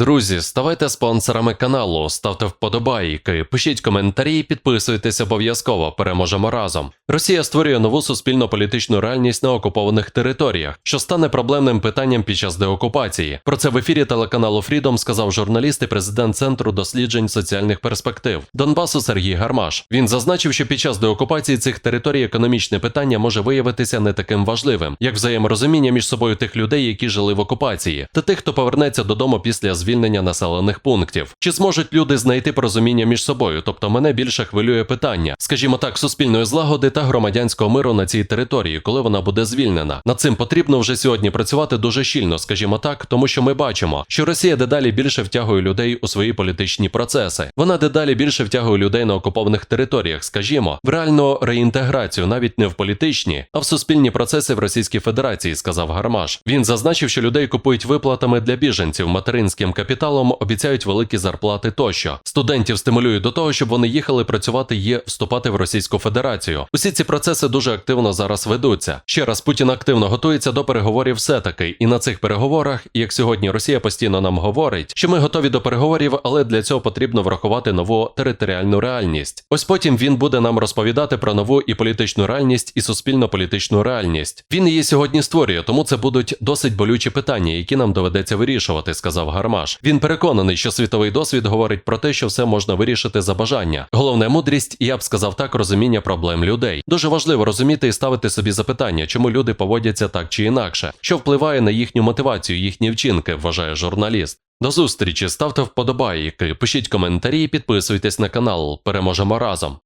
Друзі, ставайте спонсорами каналу, ставте вподобайки, пишіть коментарі, підписуйтесь обов'язково. Переможемо разом. Росія створює нову суспільно-політичну реальність на окупованих територіях, що стане проблемним питанням під час деокупації. Про це в ефірі телеканалу Фрідом сказав журналіст і президент Центру досліджень соціальних перспектив Донбасу Сергій Гармаш. Він зазначив, що під час деокупації цих територій економічне питання може виявитися не таким важливим, як взаєморозуміння між собою тих людей, які жили в окупації, та тих, хто повернеться додому після звільнення населених пунктів. Чи зможуть люди знайти порозуміння між собою? Тобто мене більше хвилює питання, скажімо так, суспільної злагоди та громадянського миру на цій території, коли вона буде звільнена. Над цим потрібно вже сьогодні працювати дуже щільно, скажімо так, тому що ми бачимо, що Росія дедалі більше втягує людей у свої політичні процеси. Вона дедалі більше втягує людей на окупованих територіях, скажімо, в реальну реінтеграцію, навіть не в політичні, а в суспільні процеси в Російській Федерації, сказав Гармаш. Він зазначив, що людей купують виплатами для біженців, материнським капіталом обіцяють великі зарплати тощо. Студентів стимулюють до того, щоб вони їхали працювати і вступати в Російську Федерацію. Усі ці процеси дуже активно зараз ведуться. Ще раз Путін активно готується до переговорів все-таки, і на цих переговорах, як сьогодні Росія постійно нам говорить, що ми готові до переговорів, але для цього потрібно врахувати нову територіальну реальність. Ось потім він буде нам розповідати про нову і політичну реальність, і суспільно-політичну реальність. Він її сьогодні створює, тому це будуть досить болючі питання, які нам доведеться вирішувати, сказав Гармаш. Він переконаний, що світовий досвід говорить про те, що все можна вирішити за бажання. Головне мудрість, і я б сказав так, розуміння проблем людей. Дуже важливо розуміти і ставити собі запитання, чому люди поводяться так чи інакше, що впливає на їхню мотивацію, їхні вчинки, вважає журналіст. До зустрічі, ставте вподобайки, пишіть коментарі, підписуйтесь на канал. Переможемо разом.